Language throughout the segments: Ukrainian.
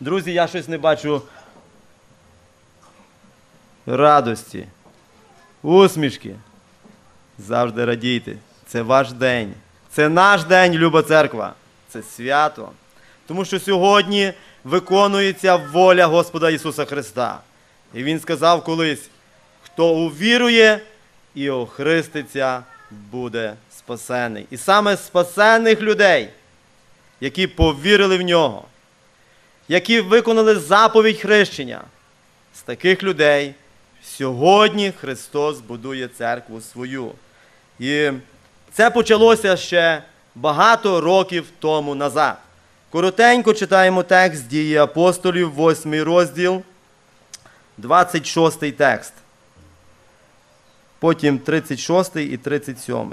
Друзі, я щось не бачу радості, усмішки. Завжди радійте. Це ваш день. Це наш день, люба церква. Це свято. Тому що сьогодні виконується воля Господа Ісуса Христа. І Він сказав колись: хто увірує і охриститься, буде спасений. І саме спасених людей, які повірили в нього, які виконали заповідь хрещення, з таких людей сьогодні Христос будує церкву свою. І це почалося ще багато років тому назад. Коротенько читаємо текст дії апостолів, 8 розділ, 26 текст. Потім 36 і 37.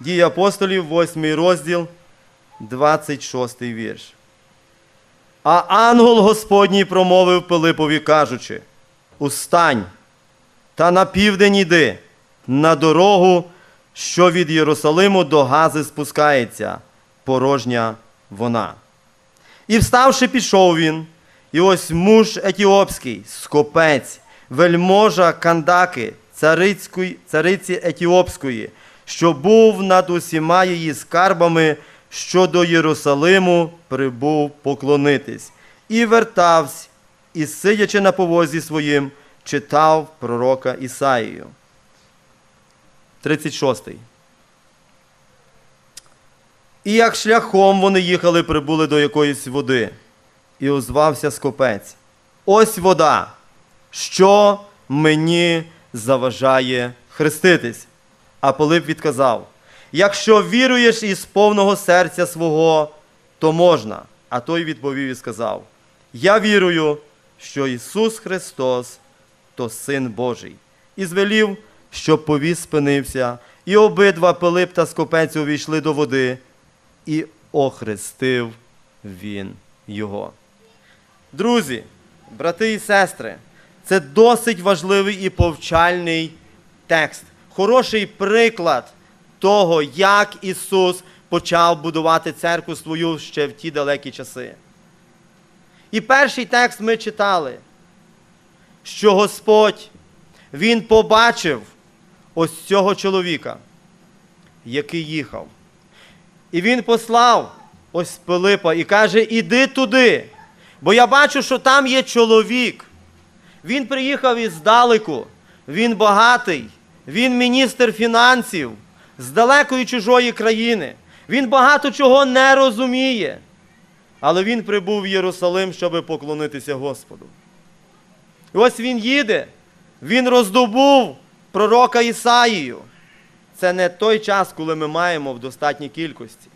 Дії апостолів, 8 розділ, 26 вірш. А ангел Господній промовив Пилипові, кажучи: Устань та на південь іди, на дорогу, що від Єрусалиму до Гази спускається, порожня вона. І вставши, пішов він, і ось муж етіопський, скопець, вельможа Кандаки, цариці Етіопської, що був над усіма її скарбами, що до Єрусалиму прибув поклонитись, і вертався, і, сидячи на повозі своїм, читав пророка Ісаїю. 36. І як шляхом вони їхали, прибули до якоїсь води, і озвався скопець. Ось вода, що мені заважає хреститись. А Пилип відказав: якщо віруєш із повного серця свого, то можна. А той відповів і сказав: Я вірую, що Ісус Христос то Син Божий. І звелів, щоб повіз спинився, і обидва Пилип та скопець увійшли до води, і охрестив він його. Друзі, брати і сестри, це досить важливий і повчальний текст. Хороший приклад того, як Ісус почав будувати церкву свою ще в ті далекі часи. І перший текст ми читали, що Господь Він побачив ось цього чоловіка, який їхав. І він послав ось Пилипа і каже: Іди туди, бо я бачу, що там є чоловік. Він приїхав іздалеку, він багатий, він міністр фінансів з далекої чужої країни. Він багато чого не розуміє. Але він прибув в Єрусалим, щоб поклонитися Господу. І ось він їде, він роздобув пророка Ісаїю. Це не той час, коли ми маємо в достатній кількості.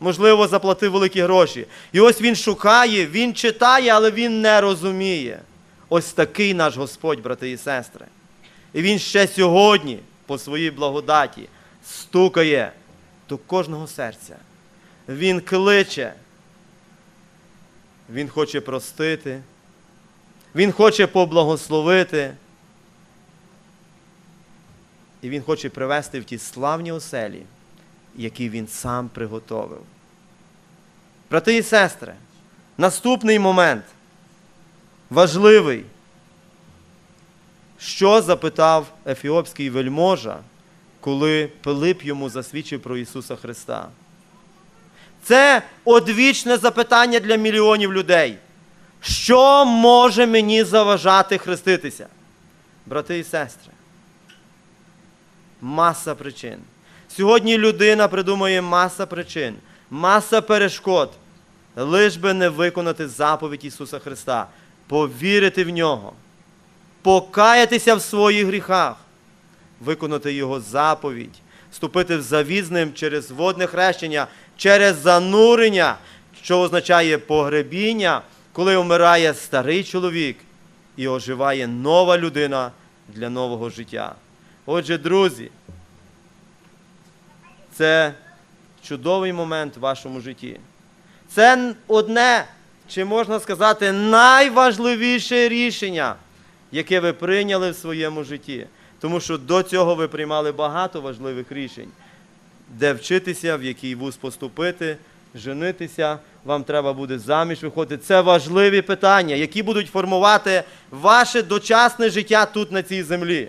Можливо, заплатив великі гроші. І ось він шукає, він читає, але він не розуміє. Ось такий наш Господь, брати і сестри. І він ще сьогодні, по своїй благодаті, стукає до кожного серця. Він кличе. Він хоче простити. Він хоче поблагословити. І він хоче привести в ті славні оселі, які він сам приготовив. Брати і сестри, наступний момент важливий. Що запитав ефіопський вельможа, коли Пилип йому засвідчив про Ісуса Христа? Це одвічне запитання для мільйонів людей. Що може мені заважати хреститися? Брати і сестри, маса причин. Сьогодні людина придумує маса причин, маса перешкод, лиш би не виконати заповідь Ісуса Христа, повірити в нього, покаятися в своїх гріхах, виконати Його заповідь, вступити в завіз з ним через водне хрещення, через занурення, що означає погребіння, коли вмирає старий чоловік і оживає нова людина для нового життя. Отже, друзі, це чудовий момент в вашому житті. Це одне, чи можна сказати, найважливіше рішення, яке ви прийняли в своєму житті. Тому що до цього ви приймали багато важливих рішень, де вчитися, в який вуз поступити, женитися, вам треба буде заміж виходити. Це важливі питання, які будуть формувати ваше дочасне життя тут на цій землі.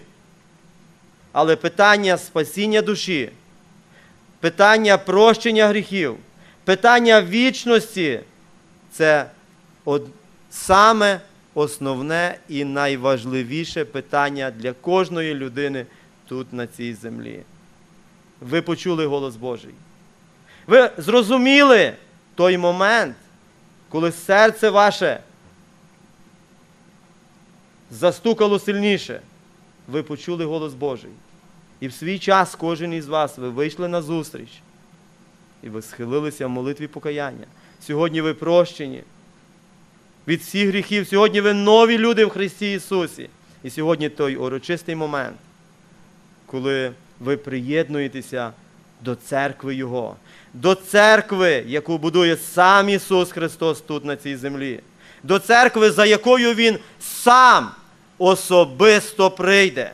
Але питання спасіння душі, питання прощення гріхів, питання вічності це саме основне і найважливіше питання для кожної людини тут на цій землі. Ви почули голос Божий. Ви зрозуміли той момент, коли серце ваше застукало сильніше. Ви почули голос Божий. І в свій час кожен із вас ви вийшли на зустріч. І ви схилилися в молитві покаяння. Сьогодні ви прощені від всіх гріхів. Сьогодні ви нові люди в Христі Ісусі. І сьогодні той урочистий момент, коли ви приєднуєтеся до церкви Його, до церкви, яку будує сам Ісус Христос тут на цій землі, до церкви, за якою Він сам особисто прийде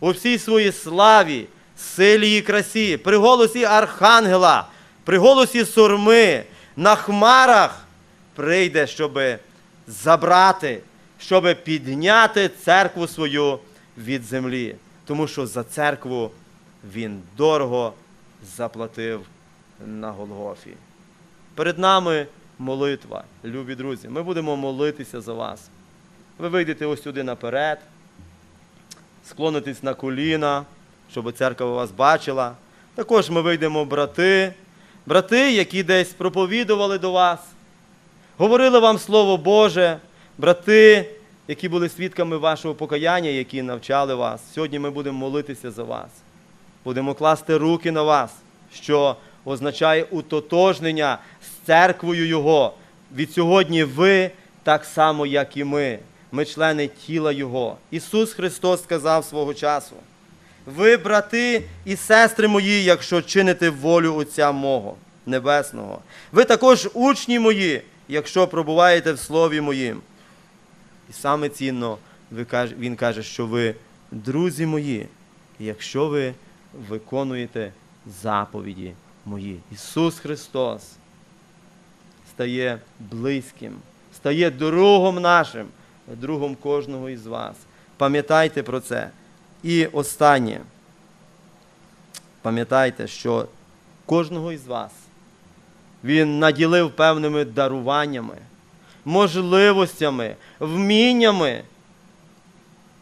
у всій своїй славі, силі і красі, при голосі Архангела, при голосі сурми, на хмарах прийде, щоб забрати, щоб підняти церкву свою від землі. Тому що за церкву він дорого заплатив на Голгофі. Перед нами молитва, любі друзі. Ми будемо молитися за вас. Ви вийдете ось сюди наперед, склонитесь на коліна, щоб церква вас бачила. Також ми вийдемо брати, брати, які десь проповідували до вас, говорили вам Слово Боже, брати, які були свідками вашого покаяння, які навчали вас. Сьогодні ми будемо молитися за вас. Будемо класти руки на вас, що означає утотожнення з церквою Його. Від сьогодні ви так само, як і ми. Ми члени тіла Його. Ісус Христос сказав свого часу. Ви, брати і сестри мої, якщо чините волю Отця мого Небесного. Ви також учні мої, якщо пробуваєте в Слові моїм. І саме цінно Він каже, що ви друзі мої, якщо ви виконуєте заповіді мої. Ісус Христос стає близьким, стає другом нашим, другом кожного із вас. Пам'ятайте про це. І останнє. Пам'ятайте, що кожного із вас Він наділив певними даруваннями, можливостями, вміннями.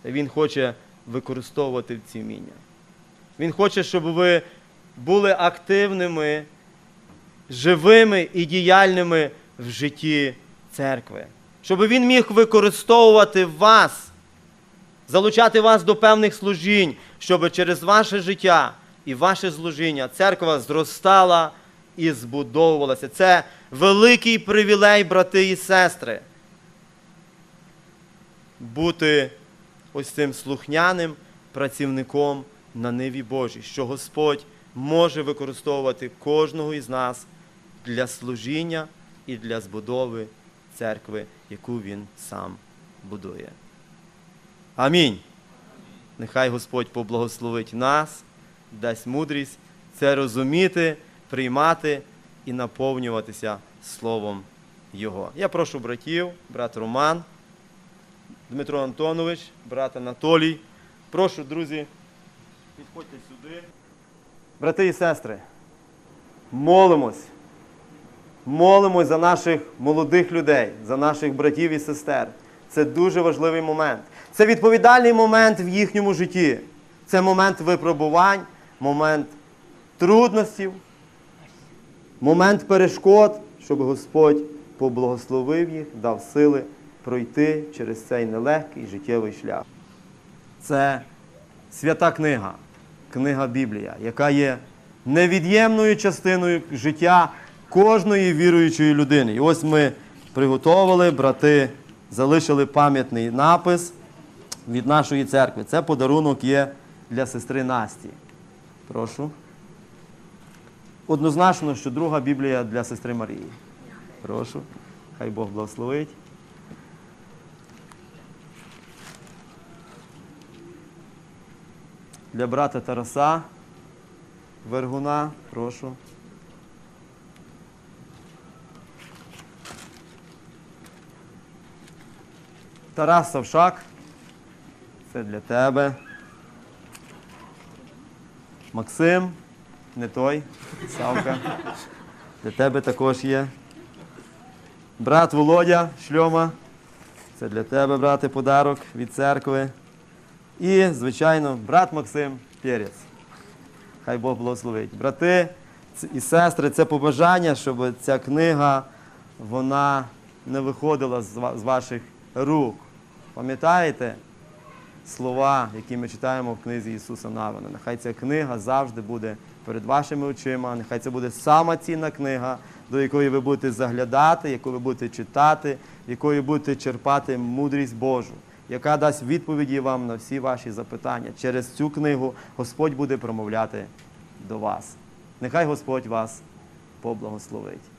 Він хоче використовувати ці вміння. Він хоче, щоб ви були активними, живими і діяльними в житті церкви. Щоб він міг використовувати вас, залучати вас до певних служінь, щоб через ваше життя і ваше служіння церква зростала і збудовувалася. Це великий привілей, брати і сестри. Бути ось цим слухняним працівником на ниві Божій, що Господь може використовувати кожного із нас для служіння і для збудови церкви, яку Він сам будує. Амінь. Нехай Господь поблагословить нас, дасть мудрість це розуміти, приймати і наповнюватися Словом Його. Я прошу братів, брат Роман, Дмитро Антонович, брат Анатолій. Прошу, друзі, підходьте сюди. Брати і сестри, молимось. Молимось за наших молодих людей, за наших братів і сестер. Це дуже важливий момент. Це відповідальний момент в їхньому житті. Це момент випробувань, момент трудностей, момент перешкод, щоб Господь поблагословив їх, дав сили пройти через цей нелегкий життєвий шлях. Це свята книга, книга Біблія, яка є невід'ємною частиною життя кожної віруючої людини. І ось ми приготовили, брати залишили пам'ятний напис від нашої церкви. Це подарунок є для сестри Насті. Прошу. Однозначно, що друга Біблія для сестри Марії. Прошу. Хай Бог благословить. Для брата Тараса Вергуна, прошу. Тарас Савшак. Це для тебе. Максим не той, Савка. Для тебе також є. Брат Володя Шльома. Це для тебе, брате, подарок від церкви. І, звичайно, брат Максим Пєрець. Хай Бог благословить. Брати і сестри, це побажання, щоб ця книга вона не виходила з ваших рук. Пам'ятаєте слова, які ми читаємо в книзі Ісуса Навина? Нехай ця книга завжди буде перед вашими очима. Нехай це буде сама цінна книга, до якої ви будете заглядати, яку ви будете читати, в якої будете черпати мудрість Божу, яка дасть відповіді вам на всі ваші запитання. Через цю книгу Господь буде промовляти до вас. Нехай Господь вас поблагословить.